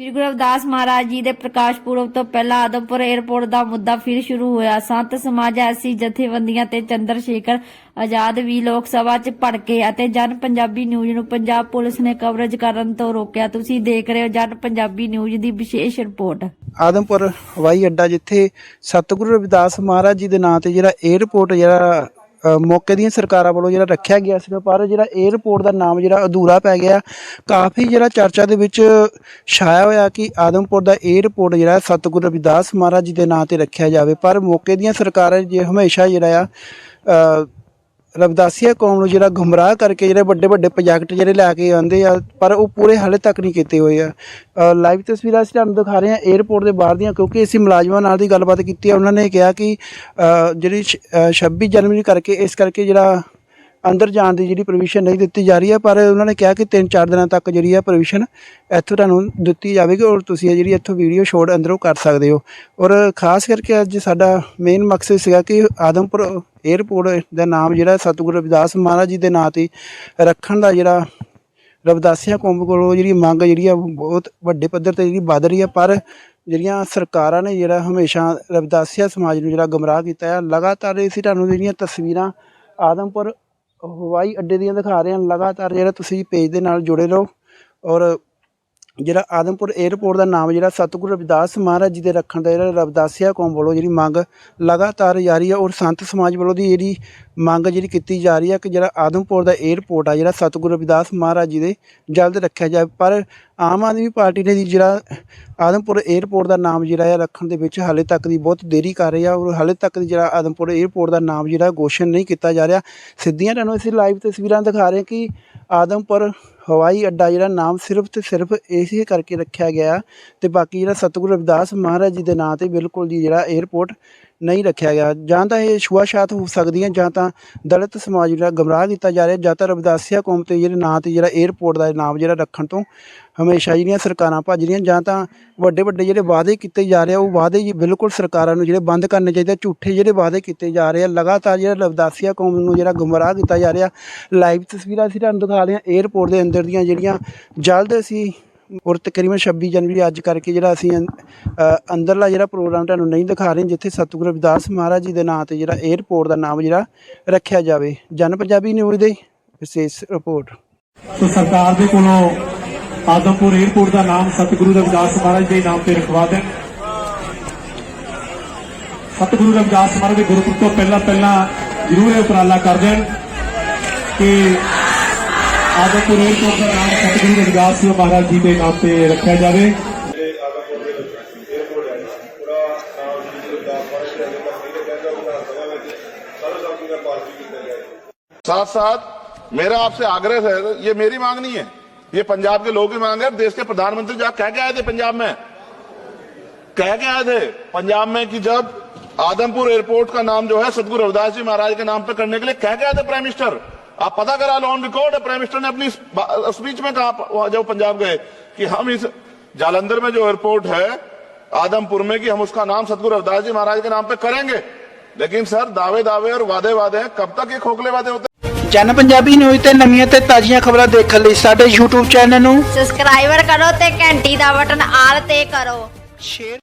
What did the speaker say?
ਸ਼੍ਰੀ ਗੁਰੂ ਰਵਿਦਾਸ ਮਹਾਰਾਜ ਜੀ ਦੇ ਪ੍ਰਕਾਸ਼ ਪੁਰਬ ਤੋਂ ਪਹਿਲਾਂ ਆਦਮਪੁਰ 에ਅਰਪੋਰਟ ਦਾ ਮੁੱਦਾ ਫਿਰ ਸ਼ੁਰੂ ਹੋਇਆ। ਸੰਤ ਸਮਾਜ ਐਸੀ ਜਥੇਬੰਦੀਆਂ ਤੇ ਚੰਦਰ ਸ਼ੇਖਰ ਆਜ਼ਾਦ ਵੀ ਲੋਕ ਸਭਾ 'ਚ ਭੜਕੇ ਅਤੇ ਜਨ ਪੰਜਾਬੀ ਨਿਊਜ਼ ਨੂੰ ਪੰਜਾਬ ਪੁਲਿਸ ਨੇ ਕਵਰੇਜ ਕਰਨ ਤੋਂ ਰੋਕਿਆ। ਤੁਸੀਂ ਦੇਖ ਰਹੇ ਹੋ ਜਨ ਪੰਜਾਬੀ ਨਿਊਜ਼ ਦੀ ਵਿਸ਼ੇਸ਼ ਰਿਪੋਰਟ। ਆਦਮਪੁਰ ਹਵਾਈ ਅੱਡਾ ਜਿੱਥੇ ਸਤਿਗੁਰੂ ਰਵਿਦਾਸ ਮਹਾਰਾਜ ਜੀ ਦੇ ਨਾਂ ਤੇ ਜਿਹੜਾ 에ਅਰਪੋਰਟ ਜਿਹੜਾ ਮੌਕੇ ਦੀਆਂ ਸਰਕਾਰਾਂ ਵੱਲੋਂ ਜਿਹੜਾ ਰੱਖਿਆ ਗਿਆ ਸੀਗਾ, ਪਰ ਜਿਹੜਾ 에ਅਰਪੋਰਟ ਦਾ ਨਾਮ ਜਿਹੜਾ ਅਧੂਰਾ ਪੈ ਗਿਆ, ਕਾਫੀ ਜਿਹੜਾ ਚਰਚਾ ਦੇ ਵਿੱਚ ਛਾਇਆ ਹੋਇਆ ਕਿ ਆਦਮਪੁਰ ਦਾ 에ਅਰਪੋਰਟ ਜਿਹੜਾ ਸਤਿਗੁਰੂ ਰਵਿਦਾਸ ਮਹਾਰਾਜ ਜੀ ਦੇ ਨਾਂ ਤੇ ਰੱਖਿਆ ਜਾਵੇ। ਪਰ ਮੌਕੇ ਦੀਆਂ ਸਰਕਾਰਾਂ ਜੇ ਹਮੇਸ਼ਾ ਜਿਹੜਾ ਆ ਅ, ਕੌਮ ਨੂੰ ਜਿਹੜਾ ਗੁੰਮਰਾਹ ਕਰਕੇ ਜਿਹੜੇ ਵੱਡੇ ਵੱਡੇ ਪ੍ਰੋਜੈਕਟ ਜਿਹੜੇ ਲੈ ਕੇ ਆਉਂਦੇ ਆ ਪਰ ਉਹ ਪੂਰੇ ਹਾਲੇ ਤੱਕ ਨਹੀਂ ਕੀਤੇ ਹੋਏ ਆ। ਲਾਈਵ ਤਸਵੀਰਾਂ ਅਸੀਂ ਤੁਹਾਨੂੰ ਦਿਖਾ ਰਹੇ ਹਾਂ 에ਅਰਪੋਰਟ ਦੇ ਬਾਹਰ ਦੀਆਂ ਕਿਉਂਕਿ ਅਸੀਂ ਮੁਲਾਜ਼ਮਾਂ ਨਾਲ ਦੀ ਗੱਲਬਾਤ ਕੀਤੀ ਆ। ਉਹਨਾਂ ਨੇ ਕਿਹਾ ਕਿ ਜਿਹੜੀ ਛ- ਅ, 26 ਜਨਵਰੀ ਕਰਕੇ ਇਸ ਕਰਕੇ ਜਿਹੜਾ ਅੰਦਰ ਜਾਣ ਦੀ ਜਿਹੜੀ ਪਰਮਿਸ਼ਨ ਨਹੀਂ ਦਿੱਤੀ ਜਾ ਰਹੀ ਹੈ, ਪਰ ਉਹਨਾਂ ਨੇ ਕਿਹਾ ਕਿ 3-4 ਦਿਨਾਂ ਤੱਕ ਜਿਹੜੀ ਆ ਪਰਮਿਸ਼ਨ ਇੱਥੋਂ ਤੁਹਾਨੂੰ ਦਿੱਤੀ ਜਾਵੇਗੀ ਔਰ ਤੁਸੀਂ ਜਿਹੜੀ ਇੱਥੋਂ ਵੀਡੀਓ ਸ਼ੂਟ ਅੰਦਰੋਂ ਕਰ ਸਕਦੇ ਹੋ। ਔਰ ਖਾਸ ਕਰਕੇ ਅੱਜ ਸਾਡਾ ਮੇਨ ਮਕਸਦ ਸੀਗਾ ਕਿ ਆਦਮਪੁਰ 에ਅਰਪੋਰਟ ਦਾ ਨਾਮ ਜਿਹੜਾ ਸਤਿਗੁਰੂ ਰਵਿਦਾਸ ਮਹਾਰਾਜ ਜੀ ਦੇ ਨਾਂ ਤੇ ਰੱਖਣ ਦਾ ਜਿਹੜਾ ਰਵਿਦਾਸੀਆ ਕੌਮ ਕੋਲੋਂ ਜਿਹੜੀ ਮੰਗ ਜਿਹੜੀ ਆ ਬਹੁਤ ਵੱਡੇ ਪੱਧਰ ਤੇ ਜਿਹੜੀ ਵੱਧ ਰਹੀ ਹੈ, ਪਰ ਜਿਹੜੀਆਂ ਸਰਕਾਰਾਂ ਨੇ ਜਿਹੜਾ ਹਮੇਸ਼ਾ ਰਵਦਾਸੀਆ ਸਮਾਜ ਨੂੰ ਜਿਹੜਾ ਗਮਰਾਹ ਕੀਤਾ ਹੈ, ਲਗਾਤਾਰ ਅਸੀਂ ਤੁਹਾਨੂੰ ਜਿਹੜੀਆਂ ਤਸਵੀਰਾਂ ਆਦਮਪੁਰ ਹਵਾਈ ਅੱਡੇ ਦੀਆਂ ਦਿਖਾ ਰਹੇ ਹਾਂ ਲਗਾਤਾਰ ਜਿਹੜਾ ਤੁਸੀਂ ਪੇਜ ਦੇ ਨਾਲ ਜੁੜੇ ਰਹੋ ਔਰ ਜਿਹੜਾ ਆਦਮਪੁਰ 에ਅਰਪੋਰਟ ਦਾ ਨਾਮ ਜਿਹੜਾ ਸਤਿਗੁਰੂ ਰਵਿਦਾਸ ਮਹਾਰਾਜ ਜੀ ਦੇ ਰੱਖਣ ਦਾ ਜਿਹੜਾ ਰਵਿਦਾਸੀਆ ਕੌਮ ਵੱਲੋਂ ਜਿਹੜੀ ਮੰਗ ਲਗਾਤਾਰ ਜਾਰੀ ਆ ਔਰ ਸੰਤ ਸਮਾਜ ਵੱਲੋਂ ਦੀ ਜਿਹੜੀ ਮੰਗ ਜਿਹੜੀ ਕੀਤੀ ਜਾ ਰਹੀ ਹੈ ਕਿ ਜਿਹੜਾ ਆਦਮਪੁਰ ਦਾ 에ਅਰਪੋਰਟ ਆ ਜਿਹੜਾ ਸਤਿਗੁਰੂ ਰਵਿਦਾਸ ਮਹਾਰਾਜ ਜੀ ਦੇ ਜਲਦ ਰੱਖਿਆ ਜਾਵੇ। ਪਰ ਆਮ ਆਦਮੀ ਪਾਰਟੀ ਨੇ ਜਿਹੜਾ ਆਦਮਪੁਰ 에ਅਰਪੋਰਟ ਦਾ ਨਾਮ ਜਿਹੜਾ ਹੈ ਰੱਖਣ ਦੇ ਵਿੱਚ ਹਾਲੇ ਤੱਕ ਦੀ ਬਹੁਤ ਦੇਰੀ ਕਰ ਰਹੀ ਆ ਔਰ ਹਾਲੇ ਤੱਕ ਦੀ ਜਿਹੜਾ ਆਦਮਪੁਰ 에ਅਰਪੋਰਟ ਦਾ ਨਾਮ ਜਿਹੜਾ ਗੋਸ਼ਣ ਨਹੀਂ ਕੀਤਾ ਜਾ ਰਿਹਾ। ਸਿੱਧੀਆਂ ਤੁਹਾਨੂੰ ਇਸ ਲਾਈਵ ਤਸਵੀਰਾਂ ਦਿਖਾ ਰਹੇ ਕਿ ਆਦਮਪੁਰ ਹਵਾਈ ਅੱਡਾ ਜਿਹੜਾ ਨਾਮ ਸਿਰਫ ਤੇ ਸਿਰਫ ਇਸੇ ਕਰਕੇ ਰੱਖਿਆ ਗਿਆ ਤੇ ਬਾਕੀ ਜਿਹੜਾ ਸਤਿਗੁਰੂ ਰਵਿਦਾਸ ਮਹਾਰਾਜ ਜੀ ਦੇ ਨਾਂ ਤੇ ਬਿਲਕੁਲ ਜੀ ਜਿਹੜਾ 에ਅਰਪੋਰਟ ਨਹੀਂ ਰੱਖਿਆ ਗਿਆ ਜਾਂ ਤਾਂ ਇਹ ਛੂਆਛਾਤ ਹੋ ਸਕਦੀਆਂ, ਜਾਂ ਤਾਂ ਦਲਿਤ ਸਮਾਜ ਜਿਹੜਾ ਗਮਰਾਹ ਕੀਤਾ ਜਾ ਰਿਹਾ, ਜਾਂ ਤਾਂ ਰਵਿਦਾਸੀਆ ਕੌਮ ਤੇ ਜਿਹੜੇ ਨਾਂ ਤੇ ਜਿਹੜਾ 에ਅਰਪੋਰਟ ਦਾ ਨਾਮ ਜਿਹੜਾ ਰੱਖਣ ਤੋਂ ਹਮੇਸ਼ਾ ਜਿਹੜੀਆਂ ਸਰਕਾਰਾਂ ਭੱਜ ਰਹੀਆਂ ਜਾਂ ਤਾਂ ਵੱਡੇ ਵੱਡੇ ਜਿਹੜੇ ਵਾਅਦੇ ਕੀਤੇ ਜਾ ਰਹੇ ਆ, ਉਹ ਵਾਅਦੇ ਜੀ ਬਿਲਕੁਲ ਸਰਕਾਰਾਂ ਨੂੰ ਜਿਹੜੇ ਬੰਦ ਕਰਨੇ ਚਾਹੀਦੇ ਆ। ਝੂਠੇ ਜਿਹੜੇ ਵਾਅਦੇ ਕੀਤੇ ਜਾ ਰਹੇ ਆ, ਲਗਾਤਾਰ ਜਿਹੜਾ ਰਵਿਦਾਸੀਆ ਕੌਮ ਨੂੰ ਜਿਹੜਾ ਗੁੰਮਰਾਹ ਕੀਤਾ ਜਾ ਰਿਹਾ ਲਾਈਵ ਤਸਵੀਰਾਂ ਅਸੀਂ ਤੁਹਾਨੂੰ ਦਿਖਾ ਰਹੇ ਹਾਂ 에ਅਰਪੋਰਟ ਦੇ ਅੰਦਰ ਦੀਆਂ ਜਿਹੜੀਆਂ ਜਲਦ ਅਸੀਂ ਔਰ ਤਕਰੀਬਨ 26 ਜਨਵਰੀ ਅੱਜ ਕਰਕੇ ਜਿਹੜਾ ਅਸੀਂ ਅੰਦਰਲਾ ਜਿਹੜਾ ਪ੍ਰੋਗਰਾਮ ਤੁਹਾਨੂੰ ਨਹੀਂ ਦਿਖਾ ਰਹੇ, ਜਿੱਥੇ ਸਤਿਗੁਰੂ ਰਵਿਦਾਸ ਮਹਾਰਾਜ ਜੀ ਦੇ ਨਾਂ ਤੇ ਜਿਹੜਾ 에ਅਰਪੋਰਟ ਦਾ ਨਾਮ ਜਿਹੜਾ ਰੱਖਿਆ ਜਾਵੇ। ਜਨ ਪੰਜਾਬੀ ਨਿਊਜ਼ ਦੇ ਵਿਸ਼ੇਸ਼ ਰਿਪੋਰਟ। ਸੋ ਸਰਕਾਰ ਦੇ ਕੋਲੋਂ ਆਦਮਪੁਰ 에ਅਰਪੋਰਟ ਦਾ ਨਾਮ ਸਤਿਗੁਰੂ ਰਵਿਦਾਸ ਮਹਾਰਾਜ ਦੇ ਨਾਮ ਤੇ ਰਖਵਾ ਦੇਣ। ਸਤਿਗੁਰੂ ਰਵਿਦਾਸ ਮਹਾਰਾਜ ਦੇ ਗੁਰਪੁਰਬ ਤੋਂ ਪਹਿਲਾਂ ਪਹਿਲਾਂ ਜ਼ਰੂਰ ਇਹ ਉਪਰਾਲਾ ਕਰ ਦੇਣ ਕਿ आदमपुर महाराज जी के नाम पे रखा जाए साथ साथ मेरा आपसे आग्रह है ये मेरी मांग नहीं है ये पंजाब के लोग की मांग है देश के प्रधानमंत्री जहाँ कह के आए थे पंजाब में कह के आए थे पंजाब में कि जब आदमपुर एयरपोर्ट का नाम जो है सदगुरु रविदास जी महाराज के नाम पे करने के लिए कह के आए थे प्राइम मिनिस्टर आप पता करा लो ऑन रिकॉर्ड है प्राइम मिनिस्टर ने अपनी स्पीच में कहा वहाँ जब पंजाब गए कि हम इस जालंधर में जो एयरपोर्ट है आदमपुर में कि हम उसका नाम सतगुरु रविदास जी महाराज के नाम पे करेंगे लेकिन सर दावे दावे और वादे वादे हैं कब तक ये खोखले वादे होते हैं? ਜਨ ਪੰਜਾਬੀ ਨਿਊਜ਼ ਤੇ ਨਵੀਆਂ ਤੇ ਤਾਜ਼ੀਆਂ ਖਬਰਾਂ ਦੇਖਣ ਲਈ ਸਾਡੇ YouTube ਚੈਨਲ ਨੂੰ ਸਬਸਕ੍ਰਾਈਬਰ ਕਰੋ ਤੇ ਘੰਟੀ ਦਾ ਬਟਨ ਆਲ ਤੇ ਕਰੋ ਸ਼ੇਅਰ